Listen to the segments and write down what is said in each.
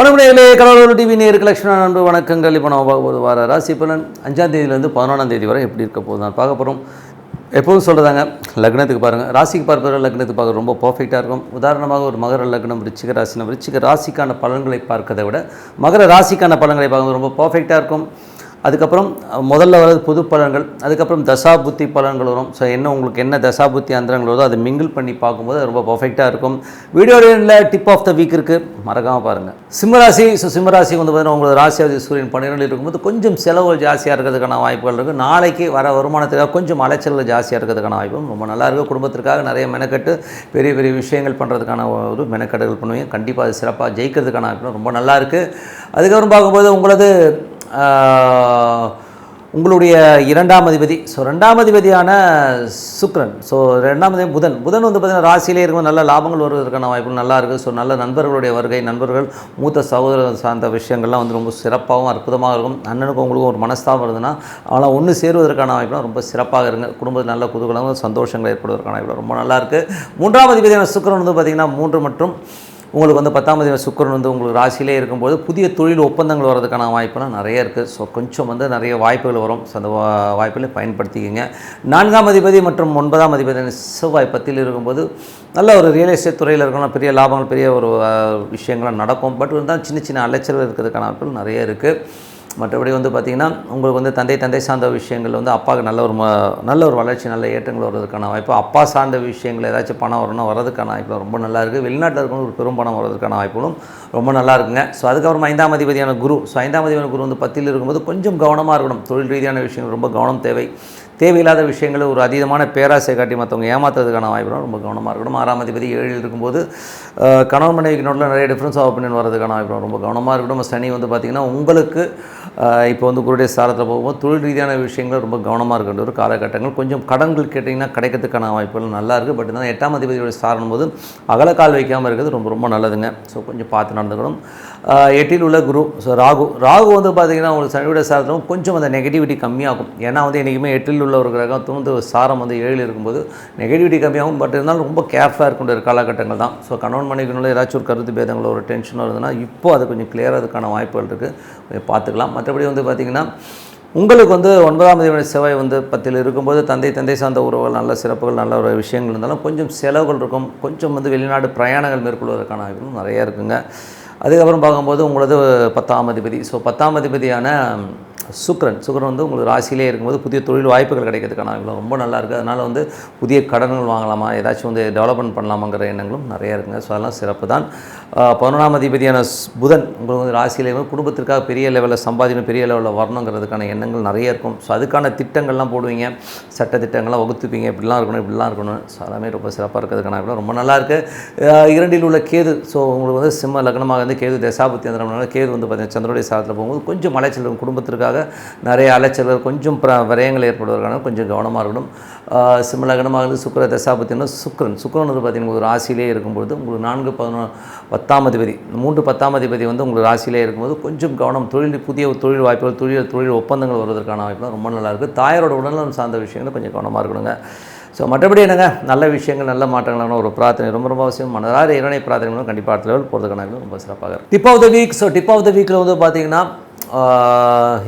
வணக்கங்களே கடவுள் டிவி நேருக்கு லட்சுமண நண்பு வணக்கங்கள். இப்போ நம்ம பார்க்க போது வார ராசி பலன். அஞ்சாம் தேதியிலேருந்து பதினொன்றாம் தேதி வரை எப்படி இருக்க போகுது நான் பார்க்க போகிறோம் எப்போதும் சொல்கிறதாங்க லக்னத்துக்கு பாருங்கள் ராசிக்கு பார்ப்பவர் லக்னத்துக்கு பார்க்க ரொம்ப பர்ஃபெக்டாக இருக்கும். உதாரணமாக ஒரு மகர லக்னம் ரிச்சிக ராசினா ரிச்சிக ராசிக்கான பலன்களை பார்க்கறதை விட மகர ராசிக்கான பலன்களை பார்க்கும்போது ரொம்ப பர்ஃபெக்டாக இருக்கும். அதுக்கப்புறம் முதல்ல வர்றது புது பலன்கள் அதுக்கப்புறம் தசா புத்தி பலன்கள் வரும். ஸோ என்ன உங்களுக்கு என்ன தசா புத்தி அந்தரங்கள் வருதோ அதை மிங்கிள் பண்ணி பார்க்கும்போது ரொம்ப பர்ஃபெக்டாக இருக்கும். வீடியோவில் டிப் ஆஃப் த வீக் இருக்குது மறக்காமல் பாருங்கள் சிம்மராசி ஸோ சிம்மராசி வந்து பார்த்தீங்கன்னா உங்களோட ராசியாவது சூரியன் பன்னிரெண்டு இருக்கும்போது கொஞ்சம் செலவுகள் ஜாஸ்தியாக இருக்கிறதுக்கான வாய்ப்புகள் இருக்குது நாளைக்கு வர வருமானத்துக்காக கொஞ்சம் அலைச்சல்கள் ஜாஸ்தியாக இருக்கிறதுக்கான வாய்ப்பும் ரொம்ப நல்லா இருக்கும் குடும்பத்திற்காக நிறைய மெனக்கட்டு பெரிய பெரிய விஷயங்கள் பண்ணுறதுக்கான ஒரு மெனக்கட்டுகள் பண்ணுவீங்க. கண்டிப்பாக அது சிறப்பாக ஜெயிக்கிறதுக்கான வாய்ப்பு ரொம்ப நல்லா இருக்குது அதுக்கப்புறம் பார்க்கும்போது உங்களது உங்களுடைய இரண்டாம் அதிபதி. ஸோ ரெண்டாம் அதிபதியான சுக்ரன். ஸோ ரெண்டாம் அதிபதி புதன். புதன் வந்து பார்த்திங்கன்னா ராசியிலே இருக்கும் நல்ல லாபங்கள் வருவதற்கான வாய்ப்புகள் நல்லா இருக்குது ஸோ நல்ல நண்பர்களுடைய வருகை நண்பர்கள் மூத்த சகோதரர் சார்ந்த விஷயங்கள்லாம் வந்து ரொம்ப சிறப்பாகவும் அற்புதமாக இருக்கும். அண்ணனுக்கும் உங்களுக்கும் ஒரு மனஸ்தாபம் இருந்ததுன்னா ஆனால் ஒன்று சேருவதற்கான வாய்ப்புலாம் ரொம்ப சிறப்பாக இருங்க. குடும்பத்தில் நல்ல குதூகலங்கள் சந்தோஷங்கள் ஏற்படுவதற்கான வாய்ப்பு ரொம்ப நல்லா இருக்குது மூன்றாம் அதிபதியான சுக்ரன் வந்து பார்த்திங்கன்னா மூன்று மற்றும் உங்களுக்கு வந்து பத்தாம் தேதி சுக்கரன் வந்து உங்களுக்கு ராசியிலே இருக்கும்போது புதிய தொழில் ஒப்பந்தங்கள் வர்றதுக்கான வாய்ப்புலாம் நிறைய இருக்குது. ஸோ கொஞ்சம் வந்து நிறைய வாய்ப்புகள் வரும். ஸோ அந்த வா- வாய்ப்புகளை பயன்படுத்திக்கிங்க. நான்காம் அதிபதி மற்றும் ஒன்பதாம் அதிபதி செவ்வாய் பத்தில் இருக்கும்போது நல்ல ஒரு ரியல் எஸ்டேட் துறையில் இருக்கணும் பெரிய லாபங்கள் பெரிய ஒரு விஷயங்கள்லாம் நடக்கும். பட் இருந்தால் சின்ன சின்ன அலைச்சல் இருக்கிறதுக்கான வாய்ப்புகள் நிறைய இருக்குது. மற்றபடி வந்து பார்த்திங்கன்னா உங்களுக்கு வந்து தந்தை தந்தை சார்ந்த விஷயங்கள் வந்து அப்பாவுக்கு நல்ல ஒரு நல்ல ஒரு வளர்ச்சி நல்ல ஏற்றங்கள் வர்றதுக்கான வாய்ப்பு. அப்பா சார்ந்த விஷயங்கள் ஏதாச்சும் பணம் வரணும் வர்றதுக்கான வாய்ப்பு ரொம்ப நல்லா இருக்குது வெளிநாட்டில் இருக்கணும் ஒரு பெரும் பணம் வர்றதுக்கான வாய்ப்புகளும் ரொம்ப நல்லா இருக்குங்க. ஸோ அதுக்கப்புறம் ஐந்தாம் அதிபதியான குரு. ஸோ ஐந்தாம் அதிபதியான குரு வந்து பத்தியில் இருக்கும்போது கொஞ்சம் கவனமாக இருக்கணும். தொழில் ரீதியான விஷயங்கள் ரொம்ப கவனம் தேவை. தேவையில்லாத விஷயங்களை ஒரு அதீதமான பேராசை காட்டி மற்றவங்க ஏமாத்துறதுக்கான வாய்ப்பு ரொம்ப கவனமாக இருக்கணும். ஆறாம் அதிபதி ஏழில் இருக்கும்போது கணவன் மனைவிக்கு நோட்டில் நிறைய டிஃப்ரென்ஸ் ஆஃப் ஒப்பீனியன் வரதுக்கான வாய்ப்பு ரொம்ப கவனமாக இருக்கணும். சனி வந்து பார்த்திங்கன்னா உங்களுக்கு இப்போ வந்து குருடைய சாரத்தில் போகும்போது தொழில் ரீதியான விஷயங்களை ரொம்ப கவனமாக இருக்கின்ற ஒரு காலகட்டங்கள் கொஞ்சம் கடன்கள் கேட்டிங்கன்னா கிடைக்கிறதுக்கான வாய்ப்புகள் நல்லா இருக்குது பட் இருந்தால் எட்டாம் அதிபதியோட சாரணும் போது அகலக்கால் வைக்காமல் இருக்கிறது ரொம்ப ரொம்ப நல்லதுங்க. ஸோ கொஞ்சம் பார்த்து நடந்துக்கணும். எட்டில் உள்ள குரு ஸோ ராகு. ராகு வந்து பார்த்திங்கன்னா உங்களுக்கு சனியுடைய சாரத்தில் கொஞ்சம் அந்த நெகட்டிவிட்டி கம்மியாகும். ஏன்னா வந்து என்றைக்குமே எட்டில் உள்ள ஒரு கிரகம் தூந்து சாரம் வந்து ஏழில் இருக்கும்போது நெகட்டிவிட்டி கம்மியாகும். பட் இருந்தாலும் ரொம்ப கேர்ஃபுல்லாக இருக்கின்ற ஒரு காலகட்டங்கள் தான். ஸோ கணவன் மனைவிக்குள்ள ஏதாச்சும் ஒரு கருத்து பேதங்களோ ஒரு டென்ஷனோ இருந்ததுன்னா இப்போ அது கொஞ்சம் கிளியராகிறதுக்கான வாய்ப்புகள் இருக்குது பார்த்துக்கலாம். மற்றபடி வந்து பார்த்திங்கன்னா உங்களுக்கு வந்து ஒன்பதாம் தேதி செவ்வாய் வந்து பத்தில் இருக்கும்போது தந்தை தந்தை சார்ந்த உறவுகள் நல்ல சிறப்புகள் நல்ல ஒரு விஷயங்கள் இருந்தாலும் கொஞ்சம் செலவுகள் இருக்கும். கொஞ்சம் வந்து வெளிநாடு பிரயாணங்கள் மேற்கொள்வதற்கான வாய்ப்புகள் நிறைய இருக்குங்க. அதுக்கப்புறம் பார்க்கும்போது உங்களது பத்தாம் அதிபதி. ஸோ பத்தாம் அதிபதியான சுக்ரன் சுக்ரன் வந்து உங்களுக்கு ராசியிலே இருக்கும்போது புதிய தொழில் வாய்ப்புகள் கிடைக்கிறதுக்கான ரொம்ப நல்லா இருக்குது அதனால் வந்து புதிய கடன்கள் வாங்கலாமா ஏதாச்சும் வந்து டெவலப்மெண்ட் பண்ணலாமாங்கிற எண்ணங்களும் நிறைய இருக்குங்க. ஸோ அதெல்லாம் சிறப்பு தான் பதினொன்றாம் அதிபதியான புதன் உங்களுக்கு வந்து ராசியிலே குடும்பத்திற்காக பெரிய லெவலில் சம்பாதிக்கணும் பெரிய லெவலில் வரணுங்கிறதுக்கான எண்ணங்கள் நிறைய இருக்கும். ஸோ அதுக்கான திட்டங்கள்லாம் போடுவீங்க. சட்ட திட்டங்கள்லாம் வகுத்துப்பீங்க. இப்படிலாம் இருக்கணும் இப்படிலாம் இருக்கணும். ஸோ எல்லாமே ரொம்ப சிறப்பாக இருக்கிறதுக்கான ரொம்ப நல்லா இருக்குது இரண்டில் உள்ள கேது. ஸோ உங்களுக்கு வந்து சிம்ம லக்னமாக வந்து கேது தசாபுத்தி அந்த கேது வந்து பார்த்தீங்கன்னா சந்திரோடைய சாதத்தில் போகும்போது கொஞ்சம் மலைச்சல் குடும்பத்திற்காக நிறைய அலைச்சல்கள் கொஞ்சம் பிர விரயங்கள் ஏற்படுவதற்கான கொஞ்சம் கவனமாக இருக்கணும். சிம்மலகனமாக இருந்து சுக்கர தசாபத்தினா சுக்ரன் சுக்ரன் வந்து பார்த்தீங்கன்னா ஒரு ராசியிலே இருக்கும்போது உங்களுக்கு நான்கு பதினொன்று பத்தாம் அதிபதி மூன்று பத்தாம் அதிபதி வந்து உங்களுக்கு ராசியிலே இருக்கும்போது கொஞ்சம் கவனம் தொழில் புதிய தொழில் வாய்ப்புகள் தொழில் தொழில் ஒப்பந்தங்கள் வருவதற்கான வாய்ப்புலாம் ரொம்ப நல்லாயிருக்கு தாயாரோட உடல்நலம் சார்ந்த விஷயங்கள் கொஞ்சம் கவனமாக இருக்கணுங்க. ஸோ மற்றபடி என்னங்க? நல்ல விஷயங்கள் நல்ல மாற்றங்களான ஒரு பிரார்த்தனை ரொம்ப ரொம்ப அவசியம். மனதார இரணை பிரார்த்தனைகளும் கண்டிப்பாக அடுத்த லெவல் போகிறதுக்கான ரொம்ப சிறப்பாக இருக்கும் tip of the week so tip of the வீக்கில் வந்து பார்த்தீங்கன்னா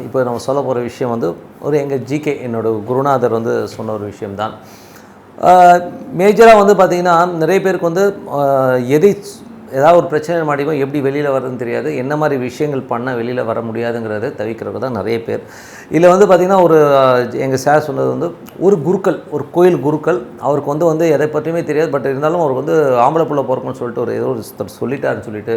இப்போ நம்ம சொல்ல போகிற விஷயம் வந்து ஒரு எங்கள் ஜிகே என்னோடய குருநாதர் வந்து சொன்ன ஒரு விஷயம்தான். மேஜராக வந்து பார்த்திங்கன்னா நிறைய பேருக்கு வந்து எதை ஏதாவது ஒரு பிரச்சனை மாட்டிக்கும் எப்படி வெளியில் வரதுன்னு தெரியாது. என்ன மாதிரி விஷயங்கள் பண்ணால் வெளியில் வர முடியாதுங்கிறத தவிக்கிறவங்க தான் நிறைய பேர். இதில் வந்து பார்த்திங்கன்னா ஒரு எங்கள் சார் சொன்னது வந்து ஒரு குருக்கள் ஒரு கோயில் குருக்கள் அவருக்கு வந்து வந்து எதை பற்றியுமே தெரியாது. பட் இருந்தாலும் அவருக்கு வந்து ஆம்பளை புள்ள பிறக்கணும்னு சொல்லிட்டு ஒரு ஏதோ ஒரு சொல்லிட்டாருன்னு சொல்லிட்டு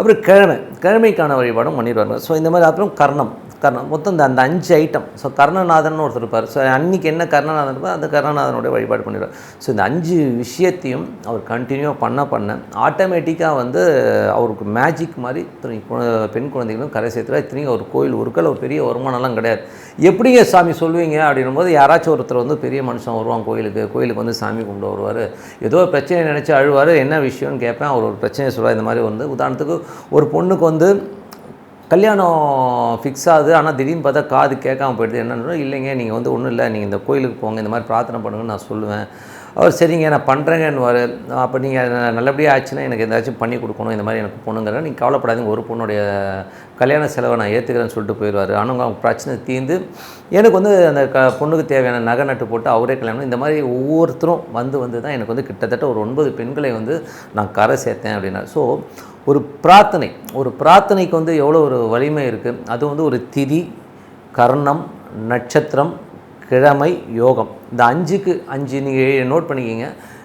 அப்புறம் கிழமை கிழமைக்கான வழிபாடும் பண்ணிடுவாங்க ஸோ இந்த மாதிரி அப்புறம் கர்ணம். கர்ணம். மொத்தம் இந்த அந்த அஞ்சு ஐட்டம் ஸோ கர்ணநாதன் ஒருத்தர் இருப்பார். ஸோ அன்றைக்கி என்ன கர்ணநாதன் இருப்பார் அந்த கர்ணநாதனுடைய வழிபாடு பண்ணிடுவார். ஸோ இந்த அஞ்சு விஷயத்தையும் அவர் கண்டினியூ பண்ண பண்ண ஆட்டோமேட்டிக்காக வந்து அவருக்கு மேஜிக் மாதிரி இத்தனை பெண் குழந்தைகளும் கரை சேர்த்துறா. இத்தனையும் ஒரு கோயில் உருக்கள் ஒரு பெரிய வருமானம்லாம் கிடையாது. எப்படிங்க சாமி சொல்லுவீங்க அப்படின்னும் போது யாராச்சும் ஒருத்தர் வந்து பெரிய மனுஷன் வருவான் கோயிலுக்கு கோயிலுக்கு வந்து சாமி கும்பிட்டு வருவார். ஏதோ ஒரு பிரச்சனை நினச்சி அழுவார். என்ன விஷயம்னு கேட்பேன். அவர் ஒரு பிரச்சனையை சொல்லுவார் இந்த மாதிரி வந்து உதாரணத்துக்கு ஒரு பொண்ணுக்கு வந்து கல்யாணம் ஃபிக்ஸ் ஆகுது. ஆனால் திடீர்னு பார்த்தா காது கேட்காம போயிடுது. என்னன்னு இல்லைங்க. நீங்கள் வந்து ஒன்றும் இல்லை. நீங்கள் இந்த கோயிலுக்கு போங்க. இந்த மாதிரி பிரார்த்தனை பண்ணுங்கன்னு நான் சொல்லுவேன். அவர் சரிங்க நான் பண்ணுறேங்கன்னு அப்போ நீங்கள் நல்லபடியாக ஆச்சுன்னா எனக்கு ஏதாச்சும் பண்ணி கொடுக்கணும் இந்த மாதிரி எனக்கு பொண்ணுங்கிற நீங்கள் கவலைப்படாதீங்க ஒரு பொண்ணுடைய கல்யாண செலவை நான் ஏற்றுக்கிறேன்னு சொல்லிட்டு போயிடுவார். ஆனால் அவங்க பிரச்சனை தீர்ந்து எனக்கு வந்து அந்த க பொண்ணுக்கு தேவையான நகை நட்டு போட்டு அவரே கல்யாணம் இந்த மாதிரி ஒவ்வொருத்தரும் வந்து வந்து தான் எனக்கு வந்து கிட்டத்தட்ட ஒரு ஒன்பது பெண்களை வந்து நான் கரை சேர்த்தேன் அப்படின்னா. ஸோ ஒரு பிரார்த்தனை ஒரு பிரார்த்தனைக்கு வந்து எவ்வளோ ஒரு வலிமை இருக்குது அது வந்து ஒரு திதி கர்ணம் நட்சத்திரம் கிழமை யோகம். இந்த அஞ்சுக்கு அஞ்சு நீங்கள் நோட் பண்ணிக்கிங்க.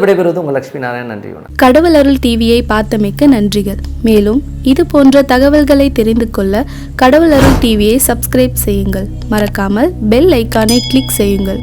உங்களிடம் விடைபெறுவது உங்கள் லட்சுமி நாராயணன். நன்றி கடவுள் அருள் டிவியை பார்த்தமைக்க நன்றிகள். மேலும் இது போன்ற தகவல்களை தெரிந்து கொள்ள கடவுள் அருள் டிவியை சப்ஸ்கிரைப் செய்யுங்கள். மறக்காமல் பெல் ஐக்கானை கிளிக் செய்யுங்கள்.